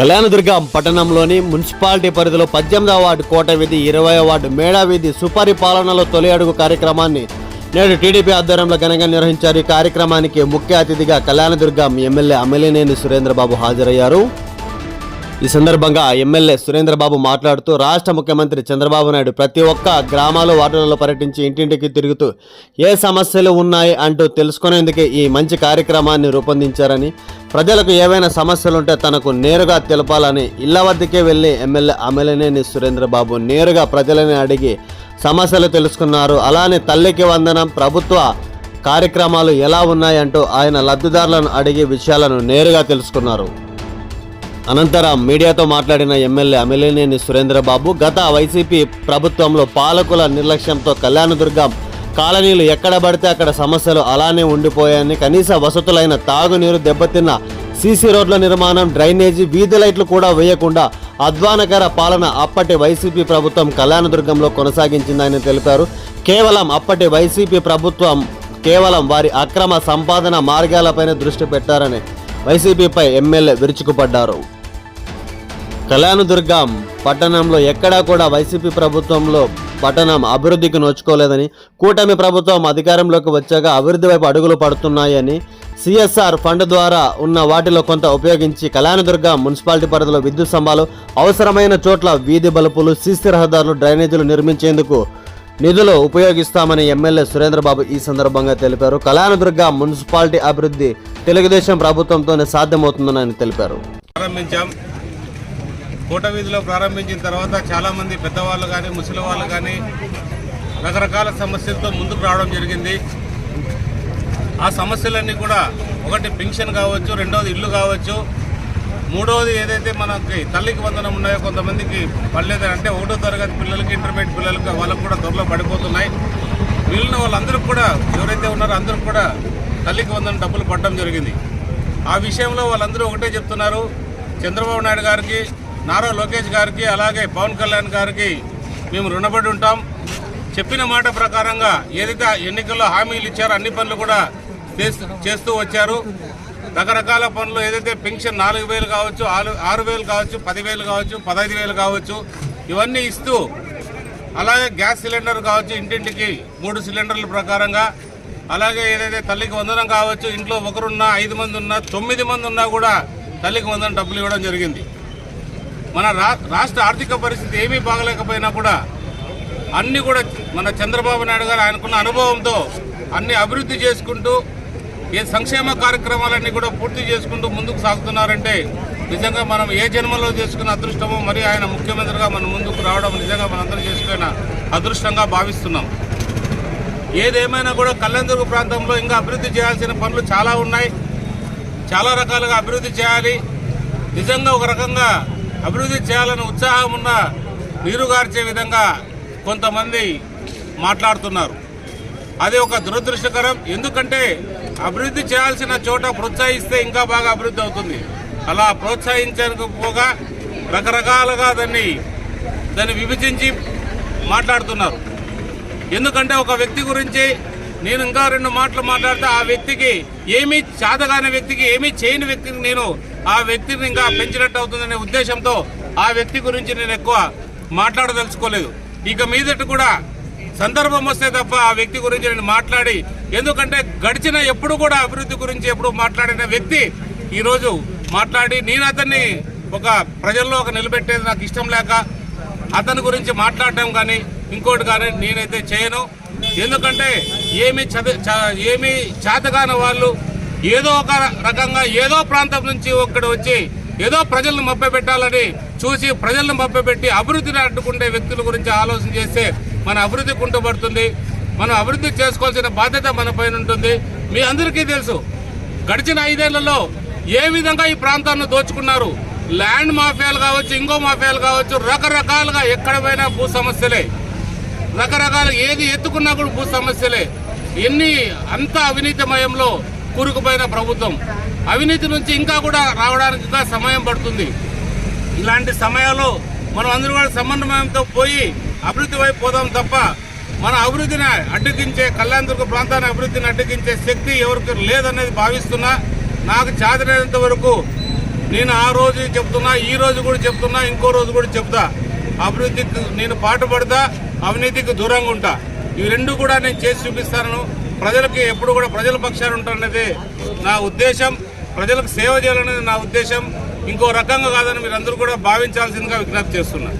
కళ్యాణదుర్గం పట్టణంలోని మున్సిపాలిటీ పరిధిలో పద్దెనిమిదవ వార్డు కోట వీధి ఇరవై వార్డు మేడా వీధి సుపరిపాలనలో తొలి అడుగు కార్యక్రమాన్ని నేడు టీడీపీ ఆధ్వర్యంలో ఘనంగా నిర్వహించారు. ఈ కార్యక్రమానికి ముఖ్య అతిథిగా కళ్యాణదుర్గం ఎమ్మెల్యే అమలినేని సురేంద్రబాబు హాజరయ్యారు. ఈ సందర్భంగా ఎమ్మెల్యే సురేంద్రబాబు మాట్లాడుతూ రాష్ట్ర ముఖ్యమంత్రి చంద్రబాబు నాయుడు ప్రతి ఒక్క గ్రామాలు వార్డులలో పర్యటించి ఇంటింటికి తిరుగుతూ ఏ సమస్యలు ఉన్నాయి అంటూ తెలుసుకునేందుకే ఈ మంచి కార్యక్రమాన్ని రూపొందించారని ప్రజలకు ఏవైనా సమస్యలుంటే తనకు నేరుగా తెలపాలని ఇళ్ళ వద్దకే వెళ్ళి ఎమ్మెల్యే అమలనేని సురేంద్రబాబు నేరుగా ప్రజలని అడిగి సమస్యలు తెలుసుకున్నారు. అలానే తల్లికి వందనం ప్రభుత్వ కార్యక్రమాలు ఎలా ఉన్నాయంటూ ఆయన లబ్ధిదారులను అడిగి విషయాలను నేరుగా తెలుసుకున్నారు. అనంతరం మీడియాతో మాట్లాడిన ఎమ్మెల్యే అమిలినేని సురేంద్రబాబు గత వైసీపీ ప్రభుత్వంలో పాలకుల నిర్లక్ష్యంతో కళ్యాణదుర్గం కాలనీలు ఎక్కడ పడితే అక్కడ సమస్యలు అలానే ఉండిపోయాయని కనీస వసతులైన తాగునీరు దెబ్బతిన్న సీసీ రోడ్ల నిర్మాణం డ్రైనేజీ వీధి లైట్లు కూడా వేయకుండా అధ్వానకర పాలన అప్పటి వైసీపీ ప్రభుత్వం కళ్యాణదుర్గంలో కొనసాగించిందని తెలిపారు. కేవలం అప్పటి వైసీపీ ప్రభుత్వం కేవలం వారి అక్రమ సంపాదన మార్గాలపైన దృష్టి పెట్టారని వైసీపీపై ఎమ్మెల్యే విరుచుకుపడ్డారు. కళ్యాణదుర్గం పట్టణంలో ఎక్కడా కూడా వైసీపీ ప్రభుత్వంలో పట్టణం అభివృద్ధికి నోచుకోలేదని కూటమి ప్రభుత్వం అధికారంలోకి వచ్చాక అభివృద్ధి వైపు అడుగులు పడుతున్నాయని సిఎస్ఆర్ ఫండ్ ద్వారా ఉన్న వాటిలో కొంత ఉపయోగించి కళ్యాణదుర్గం మున్సిపాలిటీ పరిధిలో విద్యుత్ స్తంభాలు అవసరమైన చోట్ల వీధి బలుపులు సీసీ రహదారులు డ్రైనేజీలు నిర్మించేందుకు నిధులు ఉపయోగిస్తామని ఎమ్మెల్యే సురేంద్రబాబు ఈ సందర్భంగా తెలిపారు. కళ్యాణదుర్గ మున్సిపాలిటీ అభివృద్ధి తెలుగుదేశం ప్రభుత్వంతోనే సాధ్యమవుతుందని ఆయన తెలిపారు. ప్రారంభించాం. కోట వీధిలో ప్రారంభించిన తర్వాత చాలామంది పెద్దవాళ్ళు కానీ ముసలి వాళ్ళు కానీ రకరకాల సమస్యలతో ముందుకు రావడం జరిగింది. ఆ సమస్యలన్నీ కూడా ఒకటి పెన్షన్ కావచ్చు రెండవది ఇల్లు కావచ్చు మూడవది ఏదైతే మనకి తల్లికి వందనం ఉన్నాయో కొంతమందికి పర్లేదు అంటే ఒకటో తరగతి పిల్లలకి ఇంటర్మీడియట్ పిల్లలకి వాళ్ళకు కూడా త్వరలో పడిపోతున్నాయి. మిగిలిన వాళ్ళందరూ కూడా ఎవరైతే ఉన్నారో అందరూ కూడా తల్లికి వందనం డబ్బులు పడడం జరిగింది. ఆ విషయంలో వాళ్ళందరూ ఒకటే చెప్తున్నారు. చంద్రబాబు నాయుడు గారికి నారా లోకేష్ గారికి అలాగే పవన్ కళ్యాణ్ గారికి మేము రుణపడి ఉంటాం. చెప్పిన మాట ప్రకారంగా ఏదైతే ఎన్నికల్లో హామీలు ఇచ్చారో అన్ని పనులు కూడా చేస్తూ చేస్తూ వచ్చారు. రకరకాల పనులు ఏదైతే పెన్షన్ నాలుగు వేలు కావచ్చు ఆరు ఆరు వేలు కావచ్చు పదివేలు కావచ్చు పదహైదు వేలు కావచ్చు ఇవన్నీ ఇస్తూ అలాగే గ్యాస్ సిలిండర్ కావచ్చు ఇంటింటికి మూడు సిలిండర్ల ప్రకారంగా అలాగే ఏదైతే తల్లికి వందనం కావచ్చు ఇంట్లో ఒకరున్నా ఐదు మంది ఉన్నా తొమ్మిది మంది ఉన్నా కూడా తల్లికి వందనం డబ్బులు ఇవ్వడం జరిగింది. మన రా రాష్ట్ర ఆర్థిక పరిస్థితి ఏమీ బాగలేకపోయినా కూడా అన్నీ కూడా మన చంద్రబాబు నాయుడు గారు ఆయనకున్న అనుభవంతో అన్ని అభివృద్ధి చేసుకుంటూ ఏ సంక్షేమ కార్యక్రమాలన్నీ కూడా పూర్తి చేసుకుంటూ ముందుకు సాగుతున్నారంటే నిజంగా మనం ఏ జన్మలో చేసుకున్న అదృష్టమో మరి ఆయన ముఖ్యమంత్రిగా మన ముందుకు రావడం నిజంగా మనందరం చేసుకున్న అదృష్టంగా భావిస్తున్నాం. ఏదేమైనా కూడా కళ్యాణదుర్గ ప్రాంతంలో ఇంకా అభివృద్ధి చేయాల్సిన పనులు చాలా ఉన్నాయి. చాలా రకాలుగా అభివృద్ధి చేయాలి. నిజంగా ఒక రకంగా అభివృద్ధి చేయాలని ఉత్సాహం ఉన్న నీరుగార్చే విధంగా కొంతమంది మాట్లాడుతున్నారు. అది ఒక దురదృష్టకరం. ఎందుకంటే అభివృద్ధి చేయాల్సిన చోట ప్రోత్సహిస్తే ఇంకా బాగా అభివృద్ధి అవుతుంది. అలా ప్రోత్సహించకపోగా రకరకాలుగా దాన్ని దాన్ని విభజించి మాట్లాడుతున్నారు. ఎందుకంటే ఒక వ్యక్తి గురించి నేను ఇంకా రెండు మాటలు మాట్లాడితే ఆ వ్యక్తికి ఏమీ చాదగాని వ్యక్తికి ఏమీ చేయని వ్యక్తిని నేను ఆ వ్యక్తిని ఇంకా పెంచినట్టు అవుతుందనే ఉద్దేశంతో ఆ వ్యక్తి గురించి నేను ఎక్కువ మాట్లాడదలుచుకోలేదు. ఇక మీదట కూడా సందర్భం వస్తే తప్ప ఆ వ్యక్తి గురించి నేను మాట్లాడి ఎందుకంటే గడిచిన ఎప్పుడు కూడా అభివృద్ధి గురించి ఎప్పుడు మాట్లాడిన వ్యక్తి ఈరోజు మాట్లాడి నేను అతన్ని ఒక ప్రజల్లో ఒక నిలబెట్టేది నాకు ఇష్టం లేక అతని గురించి మాట్లాడటం కానీ ఇంకోటి కానీ నేనైతే చేయను. ఎందుకంటే ఏమి ఏమి చేతగాని వాళ్ళు ఏదో ఒక రకంగా ఏదో ప్రాంతం నుంచి ఒక్కడు వచ్చి ఏదో ప్రజలను మభ్యపెట్టాలని చూసి ప్రజలను మభ్యపెట్టి అభివృద్ధిని అడ్డుకుండే వ్యక్తుల గురించి ఆలోచన చేస్తే మన అభివృద్ధి కుంటుపడుతుంది. మనం అభివృద్ధి చేసుకోవాల్సిన బాధ్యత మన పైన ఉంటుంది. మీ అందరికీ తెలుసు గడిచిన ఐదేళ్ళలో ఏ విధంగా ఈ ప్రాంతాన్ని దోచుకున్నారు. ల్యాండ్ మాఫియాలు కావచ్చు ఇంకో మాఫియాలు కావచ్చు రకరకాలుగా ఎక్కడ పోయినా భూ సమస్యలే. రకరకాల ఏది ఎత్తుకున్నా కూడా భూ సమస్యలే. ఎన్ని అంత అవినీతిమయంలో కూరుకుపోయిన ప్రభుత్వం. అవినీతి నుంచి ఇంకా కూడా రావడానికి సమయం పడుతుంది. ఇలాంటి సమయాల్లో మనం అందరూ కూడా సమన్వయంతో పోయి అభివృద్ధి వైపు పోదాం తప్ప మన అభివృద్ధిని అడ్డగించే కళ్యాణదుర్గ ప్రాంతాన్ని అభివృద్ధిని అడ్డగించే శక్తి ఎవరికి లేదనేది భావిస్తున్నా నాకు చాదనేంత వరకు నేను ఆ రోజు చెప్తున్నా ఈ రోజు కూడా చెప్తున్నా ఇంకో రోజు కూడా చెప్తా. అభివృద్ధికి నేను పాటుపడతా అవినీతికి దూరంగా ఉంటా. ఇవి రెండు కూడా నేను చేసి చూపిస్తాను. ప్రజలకి ఎప్పుడు కూడా ప్రజల పక్షాలు ఉంటాననేది నా ఉద్దేశం. ప్రజలకు సేవ చేయాలనేది నా ఉద్దేశం. ఇంకో రకంగా కాదని మీరందరూ కూడా భావించాల్సిందిగా విజ్ఞప్తి చేస్తున్నారు